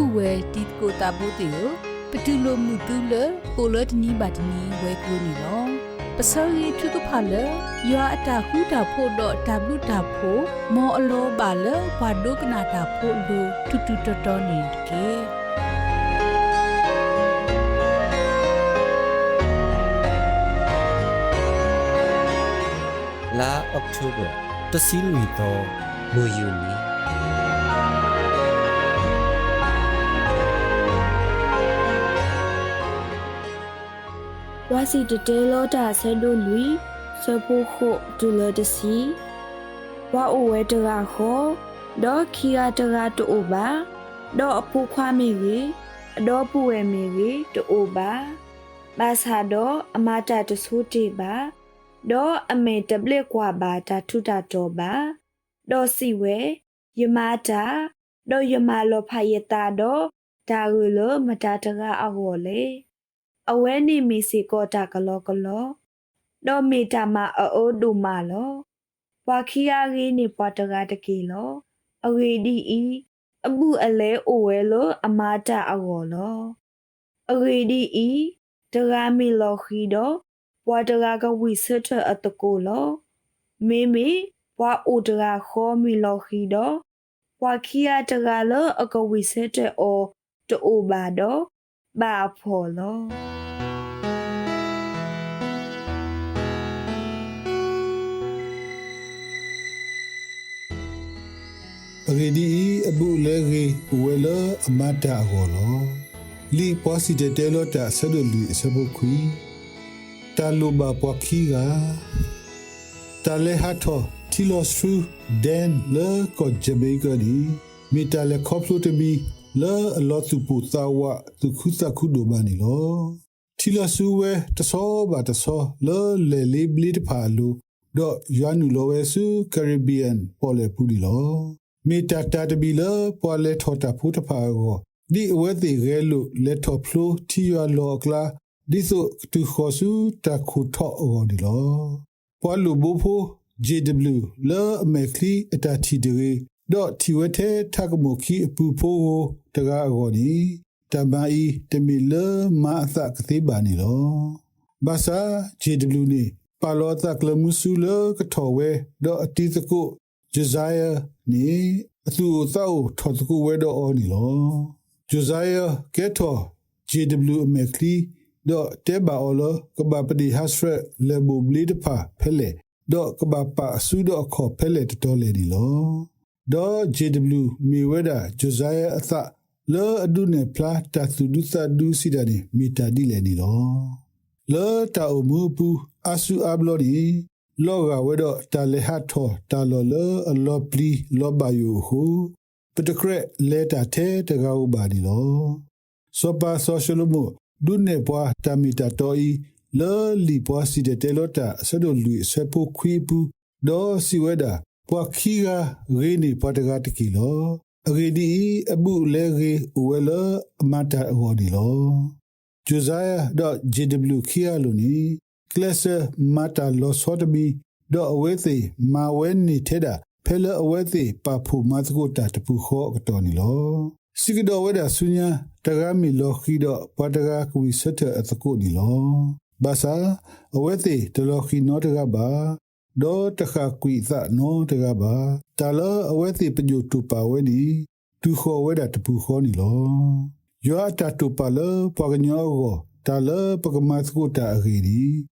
ဥဝဲတီကိုတာဘိုတေယပတူလိုမှုတူလကိုလတနီဘာတနီဝဲကလိုနီလောပစောရီထုကဖလယောအတာဟူတာဖို့တော့တဘလူတာဖို့မောအလောပါလဘာဒုကနာတာဖို့လူတူတူတော်တော်နေကေလာ October တစီလူီတော့နူယူနီ ဝါစီတတဲလောတာဆဲဒိုလူဆပိုခုဒူလဒစီဝါအိုဝဲတရာခောဒေါ်ခီယာတရာတိုဘာဒေါ်အပူခွာမီဝေအဒေါ်ပူဝဲမီဝေတိုဘာဘာသာဒေါ်အမတာတဆူတီဘာဒေါ်အမေတပလက်ကွာဘာတာထုတာတော်ဘာဒေါ်စီဝဲယမာတာဒေါ်ယမာလောဖယတာဒေါ်ဒါရူလောမတာတရာအဟောလေ အဝဲနေမီစီကောတာကလောကလောဒေါ်မီတာမအိုဒူမာလောဝါခီယာရီနေပွားတကားတကေလောအဝေဒီဤအမှုအလဲအိုဝဲလောအမာတာအော်လောအဝေဒီဤတကားမီလောခီတော့ပွားတကားကဝိဆထအတကိုလောမေမေပွားအိုတကားခေါ်မီလောခီတော့ပွားခီယာတကားလောအကဝိဆထအောတိုဘာတော့ဘာဖော်လော ရေဒီအဘူလေရီဝဲလာအမတာဟောလောလီပေါ်စီတဲ့တဲလောတာဆဒလူစဘခွီတာလိုဘာပွားခီကတာလေဟာထောတီလောစထရူဒန်လေကိုဂျဘေဂဒီမီတာလေခေါပလိုတဘီလေအလောစုပူသာဝသူခုစခုဒိုဘာနီလောတီလောဆူဝဲတဆောဘာတဆောလေလေလီဘလီတဖာလူတော့ရွာနူလောဝဲစုကာရစ်ဘီယန်ပေါ်လေပူဒီလော မေတာတာတဘီလပေါ်လေထောတာဖူတဖာကိုဒီအဝဲတိရဲလို့လက်ထောဖလိုတီရွာလောကလာဒီဆိုတူခေါ်စုတခုထော့အော်ဒီလောပေါ်လူဘူဖို JW လောအမေခလီအတာတီတွေတော့တီဝဲတဲ့ထကမိုခီအပူဖိုးတကားအော်ဒီတမအီတမီလမအသကတိပါနီလောဘာသာ JW နေပါလောတကလမှုစုလကထော်ဝဲတော့အတီတကု Josiah နေအသူအသောထော်တကူဝဲတော့အော်နီလော Josiah ကဲထော် JW အမေခလီတော့တဲဘာအော်လကဘာပဒီဟတ်ရလေဘူဘလီဒဖာဖဲလေတော့ကဘာပါဆူတော့ခေါ်ဖဲလေတော်လေဒီလောတော့ JW မီဝဲတာ Josiah အသလောအဒုနေဖလာတသူဒုသဒုစီဒနီမီတာဒီလေနီလောလောတာအမှုပူအဆူအဘလောဒီ လောကဝဲတော့တာလေဟတ်ထောတာလောလောအလောပလီလောဘယူဟုပတကရက်လေတာထဲတကောက်ပါဒီလောစောပါဆိုရှယ်မှုဒုနေပွားတာမီတာတော်ဤလောလီပွားစီတဲ့တေလောတာဆဒိုလူဆွေဖို့ခွေးပူဒေါ်စီဝဲတာပွားခီကရေနေပတကတကီလောအဂေဒီအပုလေရေဝဲလအမတာဟောဒီလော josiah.jw ခီယာလိုနီကလစမတာလောစောတဘီတော့အဝဲသေးမာဝဲနေ ထဲတာဖဲလအဝဲသေးပါဖူမတ်ကိုတာတပူခောကတော်နီလောစီကတော်ဝဲတာဆုညာတကားမီလောခီတော့ပတကားကွီစက်တဲ့အတကုနီလောဘာသာအဝဲသေးတလောခီနောတကားပါဒေါ်တခါကွီသနောတကားပါတာလအဝဲသေးပညုတူပါဝဲနီတူခောဝဲတာတပူခောနီလောယောတာတူပါလပကညောကိုတာလပကမတ်ကိုတာအဂီဒီ social mo pa plato we stressor pu do bata o mudu ne we plu plu pla pla khoplu lo pa lo bu phu khi ga ni lo tamala ka sa ya ma pa ma ta pha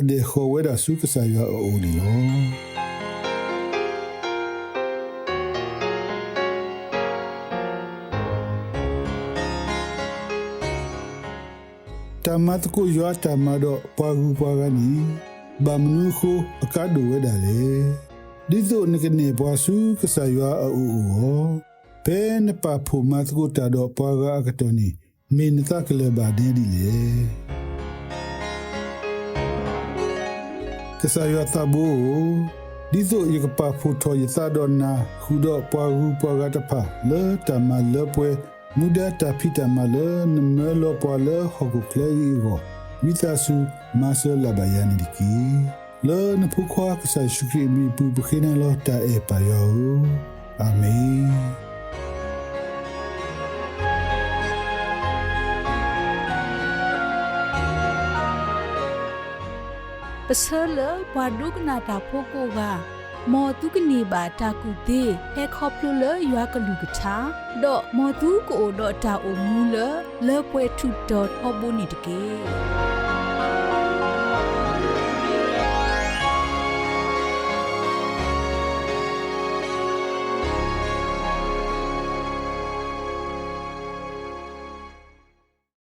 အဒေခိုဝဲတာစုကဆာရအိုဒီလောတမတ်ကိုရွာတမတော့ပွားကူပွားကနီဘာမနုခုအကဒူဝဲတာလေဒီဆိုနကနေပွားစုကဆာရအိုအိုဟောဘဲနပဖူမတ်ကိုတာတော့ပွားကအကတော်နီမင်းတကလည်းပါနေဒီလေ ကစားရတာဘူဒီဆိုရကပါဖို့ထောရသဒနာခုတော့ပွားဟုပွားကတဖာလေတမလေပွဲမူဒတာဖီတမလေနမလောပွားလေဟကုကလေကိုဝိသဆုမဆလဘယန်ဒီကီလေနဖုခွာကစားရှုခရီမီပူပခိနလောတာအေပါယောအာမင် ပစလဘွာဒုကနာတာဖိုကိုကမော်တုကနေပါတာကူတေဟဲခေါပလူလရွာကလူကချာဒေါ်မော်တုကိုဒေါ်တာအိုမူလလေပွဲထုဒေါ်ဟောဘူနီတကေ